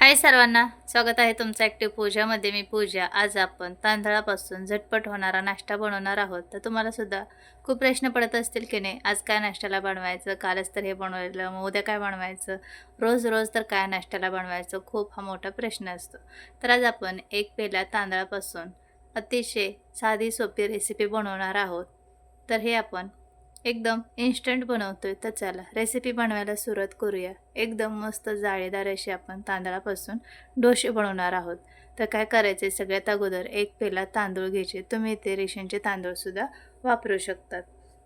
हाय सर्वांना स्वागत आहे तुमचं ॲक्टिव्ह पूजामध्ये मी पूजा. आज आपण तांदळापासून झटपट होणारा नाश्ता बनवणार आहोत. तर तुम्हाला सुद्धा खूप प्रश्न पडत असतील की नाही आज काय नाश्त्याला बनवायचं? कालच तर हे बनवलेलं मग उद्या काय बनवायचं? रोज रोज तर काय नाश्त्याला बनवायचं? खूप हा मोठा प्रश्न असतो. तर आज आपण एक पेला तांदळापासून अतिशय साधी सोपी रेसिपी बनवणार आहोत. तर हे आपण एकदम इन्स्टंट बनवतोय तर चला रेसिपी बनवायला सुरुवात करूया. एकदम मस्त जाळीदार अशी आपण तांदळापासून डोसे बनवणार आहोत. तर काय करायचे सगळ्यात अगोदर एक पेला तांदूळ घ्यायचे. तुम्ही ते रेशनचे तांदूळसुद्धा वापरू शकतात.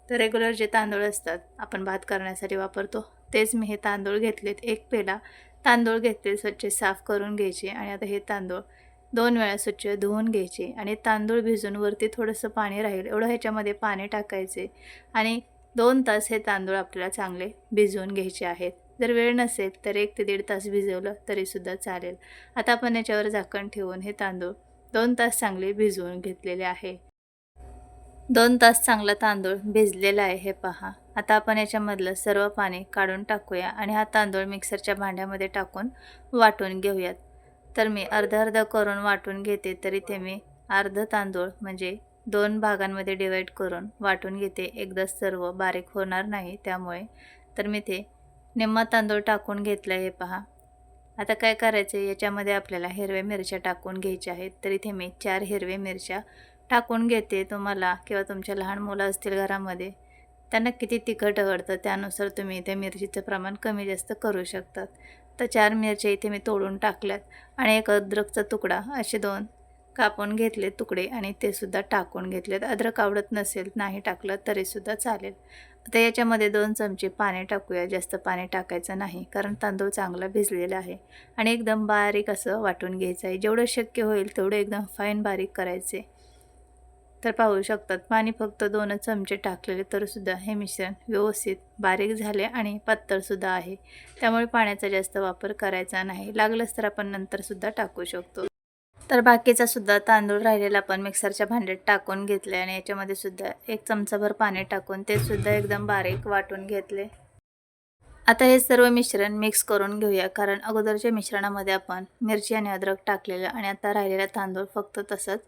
तर रेग्युलर जे तांदूळ असतात आपण भात करण्यासाठी वापरतो. तेच मी हे तांदूळ घेतलेत. एक पेला तांदूळ घेतले स्वच्छ साफ करून घ्यायचे आणि आता हे तांदूळ दोन वेळा स्वच्छ धुवून घ्यायचे आणि तांदूळ भिजून वरती थोडंसं पाणी राहील. एवढं ह्याच्यामध्ये पाणी टाकायचे आणि दोन तास हे तांदूळ आपल्याला चांगले भिजवून घ्यायचे आहेत. जर वेळ नसेल तर एक ते दीड तास भिजवलं तरीसुद्धा चालेल. आता आपण याच्यावर झाकण ठेवून हे तांदूळ दोन तास चांगले भिजवून घेतलेले आहे. दोन तास चांगला तांदूळ भिजलेला आहे हे पहा. आता आपण याच्यामधलं सर्व पाणी काढून टाकूया आणि हा तांदूळ मिक्सरच्या भांड्यामध्ये टाकून वाटून घेऊयात. तर मी अर्ध अर्ध करून वाटून घेते तरी ते मी अर्ध तांदूळ म्हणजे दोन भागांमध्ये डिवाईड करून वाटून घेते. एकदा सर्व बारीक होणार नाही त्यामुळे. तर मी ते निम्मा तांदूळ टाकून घेतलं आहे पहा. आता काय करायचं याच्यामध्ये आपल्याला हिरव्या मिरच्या टाकून घ्यायच्या आहेत. तर इथे मी चार हिरव्या मिरच्या टाकून घेते तुम्हाला किंवा तुमच्या लहान मुलं असतील घरामध्ये. त्यांना किती तिखट आवडतं त्यानुसार तुम्ही त्या मिरचीचं प्रमाण कमी जास्त करू शकतात. तर चार मिरच्या इथे मी तोडून टाकल्यात. आणि एक अद्रकचा तुकडा असे दोन कापून घेतले तुकडे आणि ते सुद्धा टाकून घेतलेत. अद्रक आवडत नसेल नाही टाकलं तरीसुद्धा चालेल. आता याच्यामध्ये दोन चमचे पाणी टाकूया. जास्त पाणी टाकायचं नाही कारण तांदूळ चांगला भिजलेला आहे. आणि एकदम बारीक असं वाटून घ्यायचं आहे. जेवढं शक्य होईल तेवढं एकदम फाईन बारीक करायचे. तर पाहू शकतात पाणी फक्त दोनच चमचे टाकलेले तरीसुद्धा हे मिश्रण व्यवस्थित बारीक झाले आणि पातळसुद्धा आहे. त्यामुळे पाण्याचा जास्त वापर करायचा नाही. लागलंच तर आपण नंतरसुद्धा टाकू शकतो. तर बाकीचा सुद्धा तांदूळ राहिलेला आपण मिक्सरच्या भांड्यात टाकून घेतले आणि याच्यामध्ये सुद्धा एक चमचाभर पाणी टाकून ते सुद्धा एकदम बारीक वाटून घेतले. आता हे सर्व मिश्रण मिक्स करून घेऊया कारण अगोदरच्या मिश्रणामध्ये आपण मिरची आणि अद्रक टाकलेलं आणि आता राहिलेला तांदूळ फक्त तसंच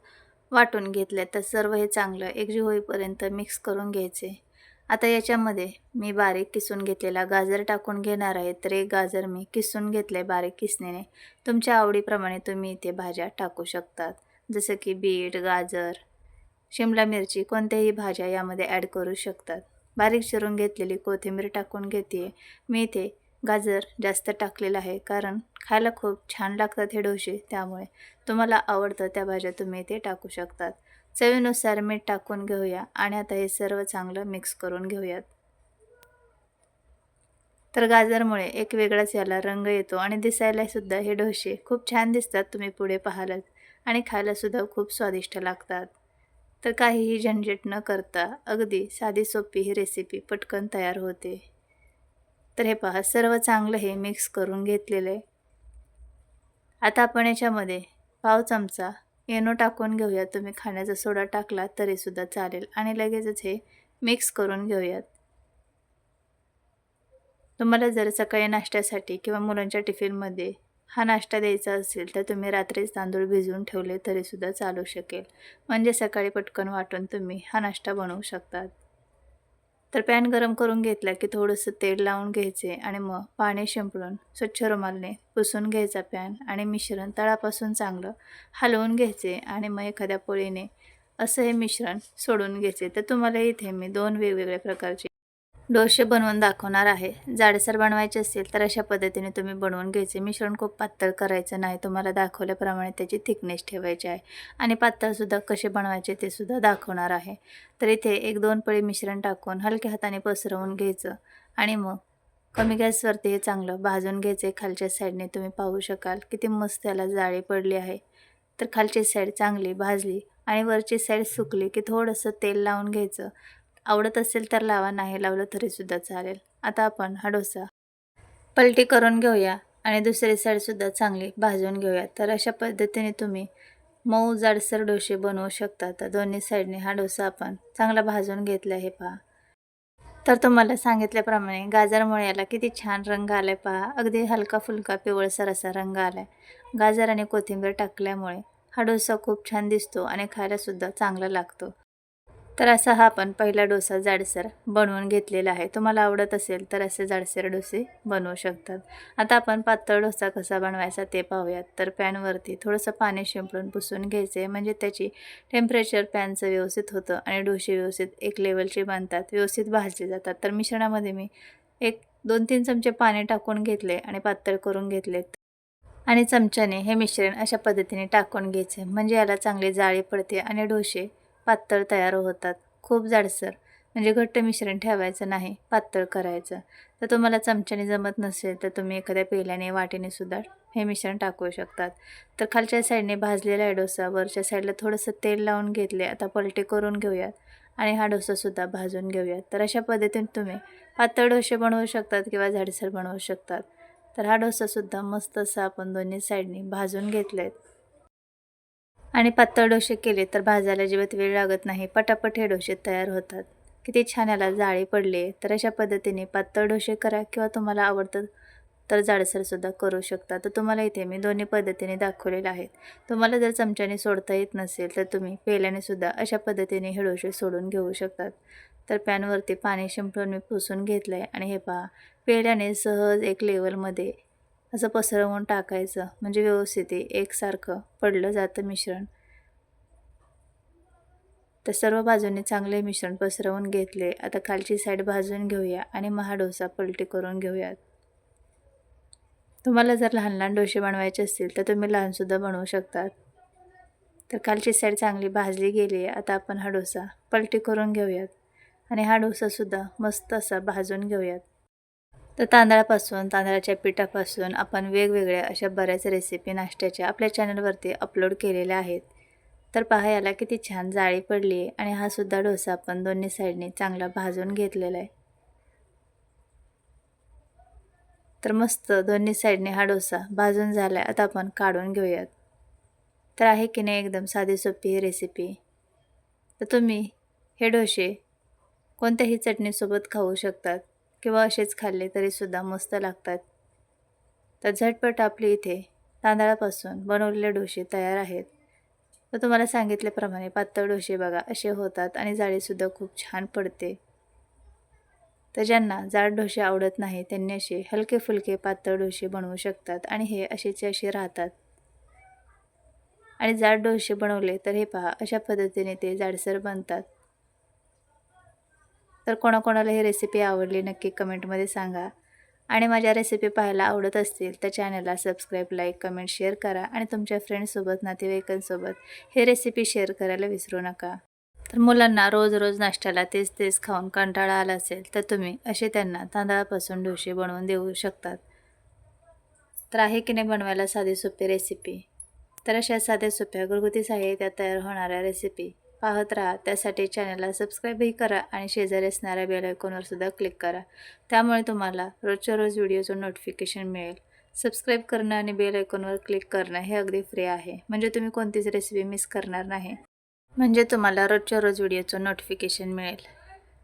वाटून घेतले तर सर्व हे चांगलं एकजीव होईपर्यंत मिक्स करून घ्यायचे. आता याच्यामध्ये मी बारीक किसून घेतलेला गाजर टाकून घेणार आहे तर एक गाजर मी किसून घेतले बारीक किसणीने. तुमच्या आवडीप्रमाणे तुम्ही इथे भाज्या टाकू शकतात जसं की बीट गाजर शिमला मिरची कोणत्याही भाज्या यामध्ये ॲड करू शकतात. बारीक चिरून घेतलेली कोथिंबीर टाकून घेते मी इथे गाजर जास्त टाकलेलं आहे कारण खायला खूप छान लागतात हे डोसे त्यामुळे तुम्हाला आवडतं त्या भाज्या तुम्ही इथे टाकू शकतात. चवीनुसार मीठ टाकून घेऊया आणि आता हे सर्व चांगलं मिक्स करून घेऊयात. तर गाजरमुळे एक वेगळाच याला रंग येतो आणि दिसायलासुद्धा हे डोसे खूप छान दिसतात तुम्ही पुढे पाहालात आणि खायलासुद्धा खूप स्वादिष्ट लागतात. तर काहीही झंझट न करता अगदी साधी सोपी ही रेसिपी पटकन तयार होते. तर हे पहा सर्व चांगलं हे मिक्स करून घेतलेलं आहे. आता आपण याच्यामध्ये पाव चमचा येनो टाकून घेऊयात तुम्ही खाण्याचा सोडा टाकला तरीसुद्धा चालेल. आणि लगेचच हे मिक्स करून घेऊयात. तुम्हाला जर सकाळी नाश्त्यासाठी किंवा मुलांच्या टिफिनमध्ये हा नाश्ता द्यायचा असेल तर तुम्ही रात्रीच तांदूळ भिजवून ठेवले तरीसुद्धा चालू शकेल. म्हणजे सकाळी पटकन वाटून तुम्ही हा नाश्ता बनवू शकतात. तर पॅन गरम करून घेतला की थोडंसं तेल लावून घ्यायचे आणि मग पाणी शिंपडून स्वच्छ रुमालने पुसून घ्यायचा पॅन आणि मिश्रण तळापासून चांगलं हलवून घ्यायचे आणि मग एखाद्या पोळीने असं हे मिश्रण सोडून घ्यायचे. तर तुम्हाला इथे मी दोन वेगवेगळ्या प्रकारचे डोसे बनवून दाखवणार आहे. जाडसर बनवायचे असेल तर अशा पद्धतीने तुम्ही बनवून घ्यायचे. मिश्रण खूप पातळ करायचं नाही. तुम्हाला दाखवल्याप्रमाणे त्याची थिकनेस ठेवायची आहे. आणि पातळसुद्धा कसे बनवायचे ते सुद्धा दाखवणार आहे. तर इथे एक दोन पळी मिश्रण टाकून हलक्या हाताने पसरवून घ्यायचं. आणि मग कमी गॅसवरती हे चांगलं भाजून घ्यायचे. खालच्या साईडने तुम्ही पाहू शकाल किती मस्त त्याला जाळी पडली आहे. तर खालची साईड चांगली भाजली आणि वरची साईड सुकली की थोडंसं तेल लावून घ्यायचं. आवडत असेल तर लावा नाही लावलं तरीसुद्धा चालेल. आता आपण हा डोसा पलटी करून घेऊया आणि दुसरी साईडसुद्धा चांगली भाजून घेऊया. तर अशा पद्धतीने तुम्ही मऊ जाडसर डोसे बनवू शकता. तर दोन्ही साईडने हा डोसा आपण चांगला भाजून घेतला हे पहा. तर तुम्हाला सांगितल्याप्रमाणे गाजरमुळे याला किती छान रंग आलाय पहा. अगदी हलका फुलका पिवळसर असा रंग आलाय. गाजर आणि कोथिंबीर टाकल्यामुळे हा डोसा खूप छान दिसतो आणि खायलासुद्धा चांगला लागतो. तर असा हा आपण पहिला डोसा जाडसर बनवून घेतलेला आहे. तुम्हाला आवडत असेल तर असे जाडसर डोसे बनवू शकतात. आता आपण पातळ डोसा कसा बनवायचा ते पाहूयात. तर पॅनवरती थोडंसं पाणी शिंपडून पुसून घ्यायचे. म्हणजे त्याची टेम्परेचर पॅनचं व्यवस्थित होतं आणि डोसे व्यवस्थित एक लेवलचे बनतात. व्यवस्थित भाजले जातात. तर मिश्रणामध्ये मी एक दोन तीन चमचे पाणी टाकून घेतले आणि पातळ करून घेतले. आणि चमच्याने हे मिश्रण अशा पद्धतीने टाकून घ्यायचे. म्हणजे याला चांगली जाळी पडते आणि डोसे पातळ तयार होतात. खूप जाडसर म्हणजे घट्ट मिश्रण ठेवायचं नाही पातळ करायचं. तर तुम्हाला चमच्याने जमत नसेल तर तुम्ही एखाद्या पेल्याने वाटीने सुद्धा हे मिश्रण टाकू शकतात. तर खालच्या साईडने भाजलेला डोसा वरच्या साईडला थोडंसं तेल लावून घेतले आता पलटे करून घेऊयात. आणि हा डोसासुद्धा भाजून घेऊयात. तर अशा पद्धतीने तुम्ही पातळ डोसे बनवू शकतात किंवा झाडसर बनवू शकतात. तर हा डोसासुद्धा मस्त असा आपण दोन्ही साईडने भाजून घेतला आहेत आणि पातळ डोसे केले तर भाजायला अजिबात वेळ लागत नाही. पटापट हे डोसे तयार होतात. किती छान याला जाळे पडले. तर अशा पद्धतीने पातळ डोसे करा किंवा तुम्हाला आवडतं तर जाडसरसुद्धा करू शकता. तर तुम्हाला इथे मी दोन्ही पद्धतीने दाखवलेले आहेत. तुम्हाला जर चमच्याने सोडता येत नसेल तर तुम्ही पेल्याने सुद्धा अशा पद्धतीने हे डोसे सोडून घेऊ शकतात. तर पॅनवरती पाणी शिंपडून मी पुसून घेतलं आहे आणि हे पहा पेल्याने सहज एक लेवलमध्ये असं पसरवून टाकायचं. म्हणजे व्यवस्थित एकसारखं पडलं जातं मिश्रण. तर सर्व बाजूने चांगले मिश्रण पसरवून घेतले. आता खालची साईड भाजून घेऊया आणि महा डोसा पलटी करून घेऊयात. तुम्हाला जर लहान लहान डोसे बनवायचे असतील तर तुम्ही लहानसुद्धा बनवू शकतात. तर खालची साईड चांगली भाजली गेली आहे. आता आपण हा डोसा पलटी करून घेऊयात. आणि हा डोसासुद्धा मस्त असा भाजून घेऊयात. तर तांदळापासून तांदळाच्या पिठापासून आपण वेगवेगळ्या अशा बऱ्याच रेसिपी नाश्त्याच्या आपल्या चॅनलवरती अपलोड केलेल्या आहेत. तर पहा याला किती छान जाळी पडली आहे आणि हा सुद्धा डोसा आपण दोन्ही साईडने चांगला भाजून घेतलेला आहे. तर मस्त दोन्ही साईडने हा डोसा भाजून झाला आहे आता आपण काढून घेऊयात. तर आहे की नाही एकदम साधी सोपी ही रेसिपी तर तुम्ही हे डोसे कोणत्याही चटणीसोबत खाऊ शकतात. किंवा असेच खाल्ले तरीसुद्धा मस्त लागतात. तर झटपट आपली इथे तांदळापासून बनवलेले डोसे तयार आहेत. तर तुम्हाला सांगितल्याप्रमाणे पातळ डोसे बघा असे होतात आणि जाळीसुद्धा खूप छान पडते. तर ज्यांना जाड डोसे आवडत नाही त्यांनी असे हलके फुलके पातळ डोसे बनवू शकतात आणि हे असेचे असे राहतात. आणि जाड डोसे बनवले तर हे पहा अशा पद्धतीने ते जाडसर बनतात. तर कोणाकोणाला ही रेसिपी आवडली नक्की कमेंटमध्ये सांगा. आणि माझ्या रेसिपी पाहायला आवडत असतील तर चॅनलला सबस्क्राईब लाईक कमेंट शेअर करा. आणि तुमच्या फ्रेंड्ससोबत नातेवाईकांसोबत हे रेसिपी शेअर करायला विसरू नका. तर मुलांना रोज रोज नाश्त्याला तेच तेच खाऊन कंटाळा आला असेल तर तुम्ही असे त्यांना तांदळापासून डोसे बनवून देऊ शकतात. तर आहे की नाही बनवायला साधी सोपी रेसिपी तर अशा साध्या सोप्या घरगुती साहित्यात तयार होणाऱ्या रेसिपी पाहत राहा. त्यासाठी चॅनलला सबस्क्राईबही करा आणि शेजारी असणाऱ्या बेल आयकॉनवर सुद्धा क्लिक करा. त्यामुळे तुम्हाला रोजच्या रोज व्हिडिओचं नोटिफिकेशन मिळेल. सबस्क्राईब करणं आणि बेल आयकॉनवर क्लिक करणं हे अगदी फ्री आहे. म्हणजे तुम्ही कोणतीच रेसिपी मिस करणार नाही. म्हणजे तुम्हाला रोजच्या रोज व्हिडिओचं नोटिफिकेशन मिळेल.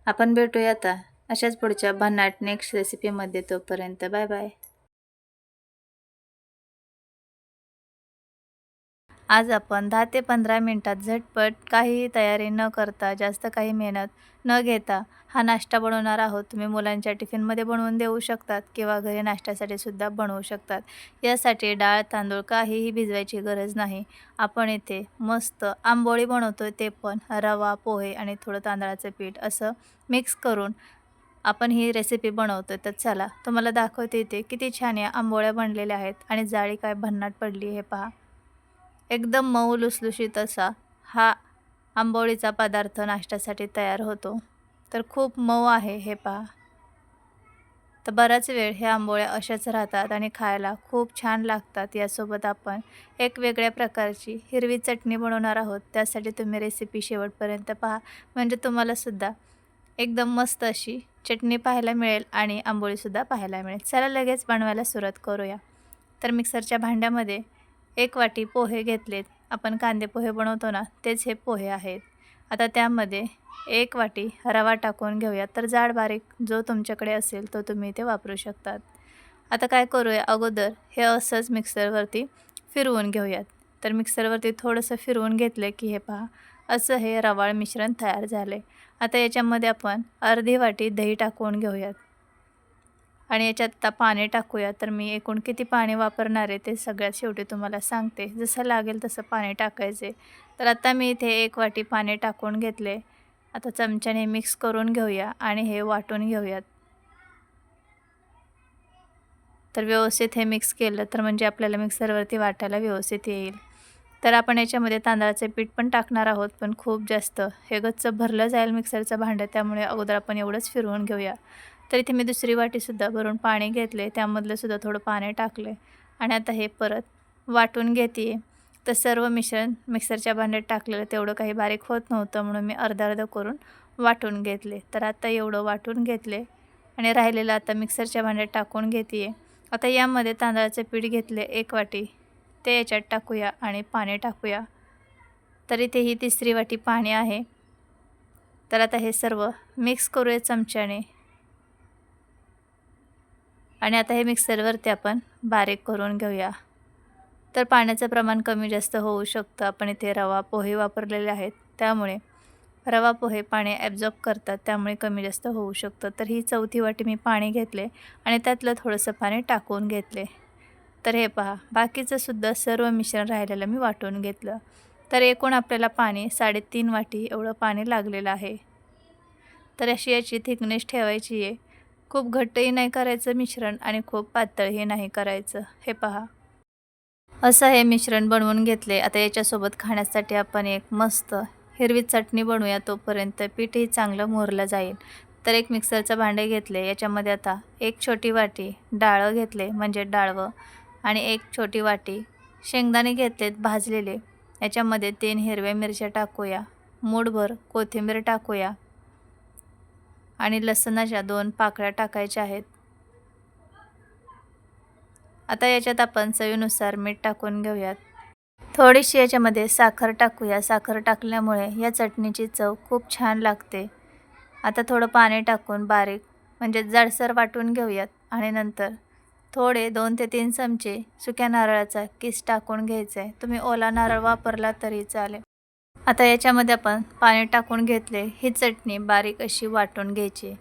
आपण भेटूया आता. अशाच पुढच्या भन्नाट नेक्स्ट रेसिपीमध्ये तोपर्यंत बाय बाय. आज आपण दहा ते पंधरा मिनटात झटपट काहीही तयारी न करता जास्त काही मेहनत न घेता हा नाश्ता बनवणार आहोत. तुम्ही मुलांच्या टिफिनमध्ये बनवून देऊ शकतात किंवा घरी नाश्त्यासाठी सुद्धा बनवू शकतात. यासाठी डाळ तांदूळ काहीही भिजवायची गरज नाही. आपण इथे मस्त आंबोळी बनवतो ते पण रवा पोहे आणि थोडं तांदळाचं पीठ असं मिक्स करून आपण ही रेसिपी बनवतो तर चला तुम्हाला दाखवते इथे किती छान या आंबोळ्या बनलेल्या आहेत आणि जाळी काय भन्नाट पडली हे पहा. एकदम मऊ लुसलुशीत असा. हा आंबोळीचा पदार्थ नाश्त्यासाठी तयार होतो. तर खूप मऊ आहे हे पहा. तर बराच वेळ हे आंबोळ्या अशाच राहतात आणि खायला खूप छान लागतात. यासोबत आपण एक वेगळ्या प्रकारची हिरवी चटणी बनवणार आहोत. त्यासाठी तुम्ही रेसिपी शेवटपर्यंत पहा. म्हणजे तुम्हालासुद्धा एकदम मस्त अशी चटणी पाहायला मिळेल आणि आंबोळीसुद्धा पाहायला मिळेल. चला लगेच बनवायला सुरुवात करूया. तर मिक्सरच्या भांड्यामध्ये एक वाटी पोहे घेतलेत. आपण कांदे पोहे बनवतो ना तेच हे पोहे आहेत. आता त्यामध्ये एक वाटी रवा टाकून घेऊया तर जाड बारीक जो तुमच्याकडे असेल तो तुम्ही इथे वापरू शकतात. आता काय करूया अगोदर हे असंच मिक्सरवरती फिरवून घेऊयात. तर मिक्सरवरती थोडंसं फिरवून घेतलं की हे पहा असं हे रवाळ मिश्रण तयार झाले आता याच्यामध्ये आपण अर्धी वाटी दही टाकून घेऊयात. आणि याच्यात आता पाणी टाकूया. तर मी एकूण किती पाणी वापरणार आहे ते सगळ्यात शेवटी तुम्हाला सांगते. जसं लागेल तसं पाणी टाकायचे. तर आता मी इथे एक वाटी पाणी टाकून घेतले. आता चमच्याने मिक्स करून घेऊया आणि हे वाटून घेऊयात. तर व्यवस्थित हे मिक्स केलं तर म्हणजे आपल्याला मिक्सरवरती वाटायला व्यवस्थित येईल. तर आपण याच्यामध्ये तांदळाचे पीठ पण टाकणार आहोत पण खूप जास्त. हे गच्च भरलं जाईल मिक्सरचं भांडं त्यामुळे अगोदर आपण एवढंच फिरवून घेऊया. तर इथे मी दुसरी वाटीसुद्धा भरून पाणी घेतले त्यामधलं सुद्धा थोडं पाणी टाकले आणि आता हे परत वाटून घेते तर सर्व मिश्रण मिक्सरच्या भांड्यात टाकलेलं तेवढं काही बारीक होत नव्हतं म्हणून मी अर्धा अर्धं करून वाटून घेतले तर आता एवढं वाटून घेतले आणि राहिलेलं आता मिक्सरच्या भांड्यात टाकून घेते आता यामध्ये तांदळाचं पीठ घेतले एक वाटी. ते याच्यात टाकूया आणि पाणी टाकूया. तर इथे ही तिसरी वाटी पाणी आहे. तर आता हे सर्व मिक्स करूया चमच्याने. आणि आता हे मिक्सरवरती आपण बारीक करून घेऊया. तर पाण्याचं प्रमाण कमी जास्त होऊ शकतं. आपण इथे रवा पोहे वापरलेले आहेत. त्यामुळे रवा पोहे पाणी ॲब्झॉर्ब करतात. त्यामुळे कमी जास्त होऊ शकतं. तर ही चौथी वाटी मी पाणी घेतले आणि त्यातलं थोडंसं पाणी टाकून घेतले. तर हे पहा बाकीचं सुद्धा सर्व मिश्रण राहिलेलं मी वाटून घेतलं. तर एकूण आपल्याला पाणी साडेतीन वाटी एवढं पाणी लागलेलं आहे. तर अशी याची थिकनेस ठेवायची आहे. खूप घट्टही नाही करायचं मिश्रण आणि खूप पातळही नाही करायचं. हे पहा. असं हे मिश्रण बनवून घेतले. आता याच्यासोबत खाण्यासाठी आपण एक मस्त हिरवी चटणी बनवूया. तोपर्यंत पीठही चांगलं मोरलं जाईल. तर एक मिक्सरचं भांडे घेतले. याच्यामध्ये आता एक छोटी वाटी डाळं घेतले म्हणजे डाळवं आणि एक छोटी वाटी शेंगदाणे घेतलेत भाजलेले. याच्यामध्ये तीन हिरव्या मिरच्या टाकूया. मूठभर कोथिंबीर टाकूया. आणि लसणाच्या दोन पाकळ्या टाकायच्या आहेत. आता याच्यात आपण चवीनुसार मीठ टाकून घेऊयात. थोडीशी याच्यामध्ये साखर टाकूया. साखर टाकल्यामुळे या चटणीची चव खूप छान लागते. आता थोडं पाणी टाकून बारीक म्हणजे जाडसर वाटून घेऊयात. आणि नंतर थोडे दोन ते तीन चमचे सुक्या नारळाचा किस टाकून घ्यायचा. आहे तुम्ही ओला नारळ वापरला तरी चालेल. आता याच्यामध्ये आपण पाणी टाकून घेतले ही चटणी बारीक अशी वाटून घ्यायची.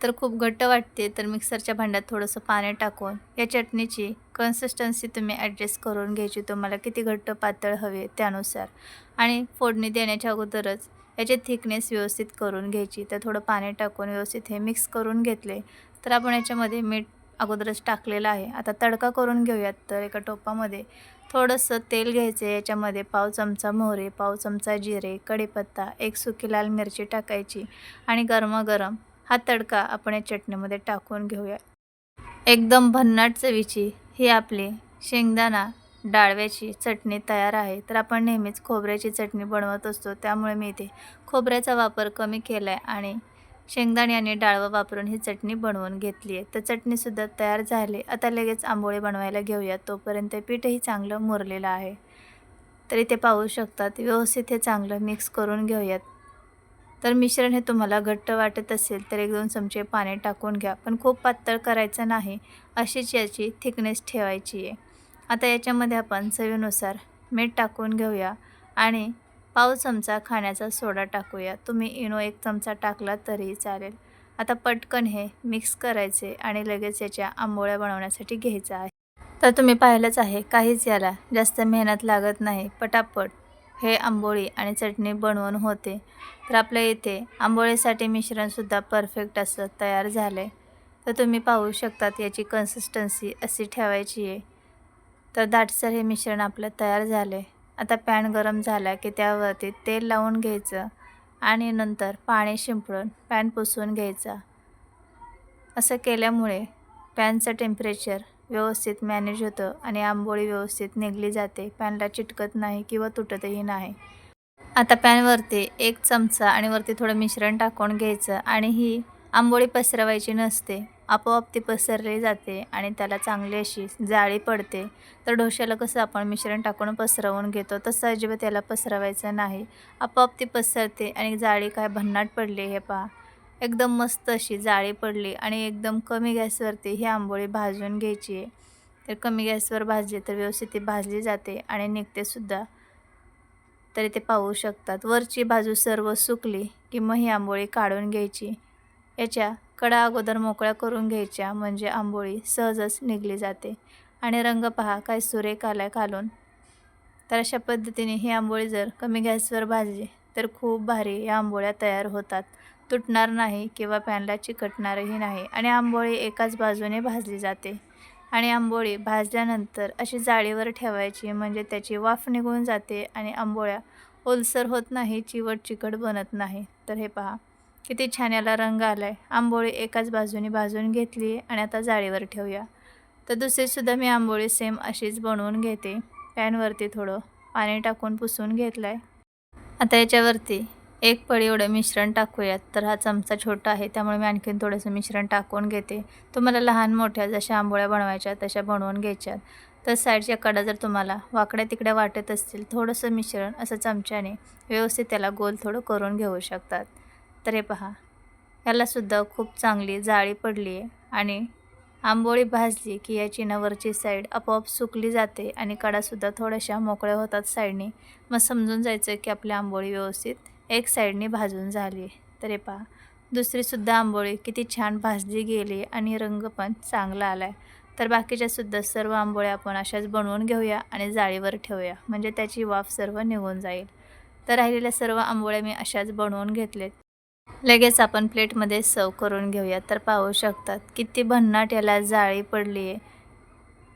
तर खूप घट्ट वाटते तर मिक्सरच्या भांड्यात थोडंसं पाणी टाकून या चटणीची कन्सिस्टन्सी तुम्ही ॲडजस्ट करून घ्यायची. तुम्हाला किती घट्ट पातळ हवे त्यानुसार. आणि फोडणी देण्याच्या अगोदरच याचे थिकनेस व्यवस्थित करून घ्यायची. तर थोडं पाणी टाकून व्यवस्थित हे मिक्स करून घेतले. तर आपण याच्यामध्ये मीठ अगोदरच टाकलेलं आहे. आता तडका करून घेऊयात तर एका टोपामध्ये थोडंसं तेल घ्यायचं आहे याच्यामध्ये. पाव चमचा मोहरे पाव चमचा जिरे कढीपत्ता एक सुकी लाल मिरची टाकायची आणि गरमागरम हा तडका आपण या चटणीमध्ये टाकून घेऊया. एकदम भन्नाट चवीची ही आपली शेंगदाणा डाळव्याची चटणी तयार आहे. तर आपण नेहमीच खोबऱ्याची चटणी बनवत असतो त्यामुळे मी इथे खोबऱ्याचा वापर कमी केला आहे आणि शेंगदाणे आणि डाळवं वापरून ही चटणी बनवून घेतली आहे. तर चटणीसुद्धा तयार झाली. आता लगेच आंबोळे बनवायला घेऊया. तोपर्यंत पीठही चांगलं मुरलेलं आहे. तर इथे पाहू शकतात व्यवस्थित हे चांगलं मिक्स करून घेऊयात. तर मिश्रण हे तुम्हाला घट्ट वाटत असेल तर एक दोन चमचे पाणी टाकून घ्या. पण खूप पातळ करायचं नाही. अशीच याची थिकनेस ठेवायची आहे. आता याच्यामध्ये आपण चवीनुसार मीठ टाकून घेऊया. आणि पाव चमचा खाण्याचा सोडा टाकूया. तुम्ही इनो एक चमचा टाकला तरीही चालेल. आता पटकन हे मिक्स करायचे आणि लगेच याच्या आंबोळ्या बनवण्यासाठी घ्यायचं आहे. तर तुम्ही पाहिलंच आहे काहीच याला जास्त मेहनत लागत नाही. पटापट हे आंबोळी आणि चटणी बनवून होते. तर आपल्या इथे आंबोळीसाठी मिश्रणसुद्धा परफेक्ट असं तयार झालं तर तुम्ही पाहू शकतात याची कन्सिस्टन्सी अशी ठेवायची आहे. तर दाटसर हे मिश्रण आपलं तयार झालं आता पॅन गरम झाला की त्यावरती तेल लावून घ्यायचं आणि नंतर पाणी शिंपडून पॅन पुसून घ्यायचा. असं केल्यामुळे पॅनचं टेम्परेचर व्यवस्थित मॅनेज होतं आणि आंबोळी व्यवस्थित निघली जाते. पॅनला चिटकत नाही किंवा तुटतही नाही. आता पॅनवरती एक चमचा आणि वरती थोडं मिश्रण टाकून घ्यायचं आणि ही आंबोळी पसरवायची नसते. आपोआप ती पसरली जाते आणि त्याला चांगली अशी जाळी पडते. तर डोश्याला कसं आपण मिश्रण टाकून पसरवून घेतो तसं अजिबात त्याला पसरवायचं नाही. आपोआप ती पसरते आणि जाळी काय भन्नाट पडली हे पहा. एकदम मस्त अशी जाळी पडली आणि एकदम कमी गॅसवरती ही आंबोळी भाजून घ्यायची आहे. तर कमी गॅसवर भाजली तर व्यवस्थित ती भाजली जाते आणि निघतेसुद्धा तरी ते पाहू शकतात. वरची बाजू सर्व सुकली की मग ही आंबोळी काढून घ्यायची. याच्या कडा अगोदर मोकळ्या करून घ्यायच्या म्हणजे आंबोळी सहजच निघली जाते. आणि रंग पहा काय सुरेख काला घालून तर अशा पद्धतीने ही आंबोळी जर कमी गॅसवर भाजली तर खूप भारी या आंबोळ्या तयार होतात. तुटणार नाही किंवा पॅनला चिकटणारही नाही आणि आंबोळी एकाच बाजूने भाजली जाते. आणि आंबोळी भाजल्यानंतर अशी जाळीवर ठेवायची म्हणजे त्याची वाफ निघून जाते आणि आंबोळ्या ओलसर होत नाही चिवट चिकट बनत नाही. तर हे पहा. किती छान याला रंग आला आहे आंबोळी एकाच बाजूने भाजून घेतली आणि आता जाळीवर ठेवूया. तर दुसरीसुद्धा मी आंबोळी सेम अशीच बनवून घेते. पॅनवरती थोडं पाणी टाकून पुसून घेतलं आहे आता याच्यावरती एक पळी एवढं मिश्रण टाकूयात. तर हा चमचा छोटा आहे त्यामुळे मी आणखीन थोडंसं मिश्रण टाकून घेते. तुम्हाला लहान मोठ्या जशा आंबोळ्या बनवायच्या तशा बनवून घ्यायच्यात तर साईडच्या कडा जर तुम्हाला वाकड्या तिकड्या वाटत असतील थोडंसं मिश्रण असं चमच्याने व्यवस्थित त्याला गोल थोडं करून घेऊ शकतात. तर हे पहा. यालासुद्धा खूप चांगली जाळी पडली आहे आणि आंबोळी भाजली की याची नवरची साईड आपोआप सुकली जाते आणि कडासुद्धा थोड्याशा मोकळ्या होतात साईडने. मग समजून जायचं की आपली आंबोळी व्यवस्थित एक साईडने भाजून झाली तर हे पहा. दुसरीसुद्धा आंबोळी किती छान भाजली गेली आणि रंग पण चांगला आला आहे तर बाकीच्यासुद्धा सर्व आंबोळ्या आपण अशाच बनवून घेऊया आणि जाळीवर ठेवूया. म्हणजे त्याची वाफ सर्व निघून जाईल. तर राहिलेल्या सर्व आंबोळ्या मी अशाच बनवून घेतलेत. लगेच आपण प्लेटमध्ये सर्व करून घेऊया तर पाहू शकतात किती भन्नाट याला जाळी पडली आहे.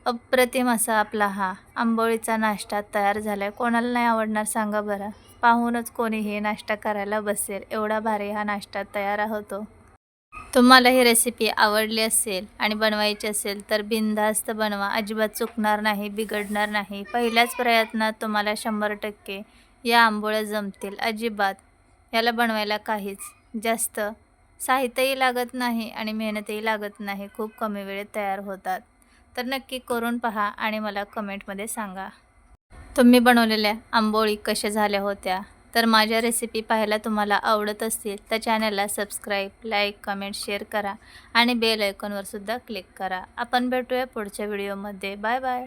अप्रतिम असा आपला हा आंबोळीचा नाश्ता तयार झाला आहे कोणाला नाही आवडणार सांगा बरं. पाहूनच कोणी हे नाश्ता करायला बसेल. एवढा भारी हा नाश्ता तयार होतो तुम्हाला ही रेसिपी आवडली असेल आणि बनवायची असेल तर बिनधास्त बनवा. अजिबात चुकणार नाही बिघडणार नाही. पहिल्याच प्रयत्नात तुम्हाला शंभर टक्के या आंबोळ्या जमतील. अजिबात. याला बनवायला काहीच जास्त. साहित्यही लागत नाही आणि मेहनतही लागत नाही. खूप कमी वेळेत तयार होतात. तर नक्की करून पहा आणि मला कमेंटमध्ये सांगा. तुम्ही बनवलेल्या आंबोळी कशा झाल्या होत्या? तर माझ्या रेसिपी पाहायला तुम्हाला आवडत असतील तर चॅनलला सबस्क्राईब लाईक कमेंट शेअर करा आणि बेल आयकॉनवर सुद्धा क्लिक करा. आपण भेटूया पुढच्या व्हिडिओमध्ये बाय बाय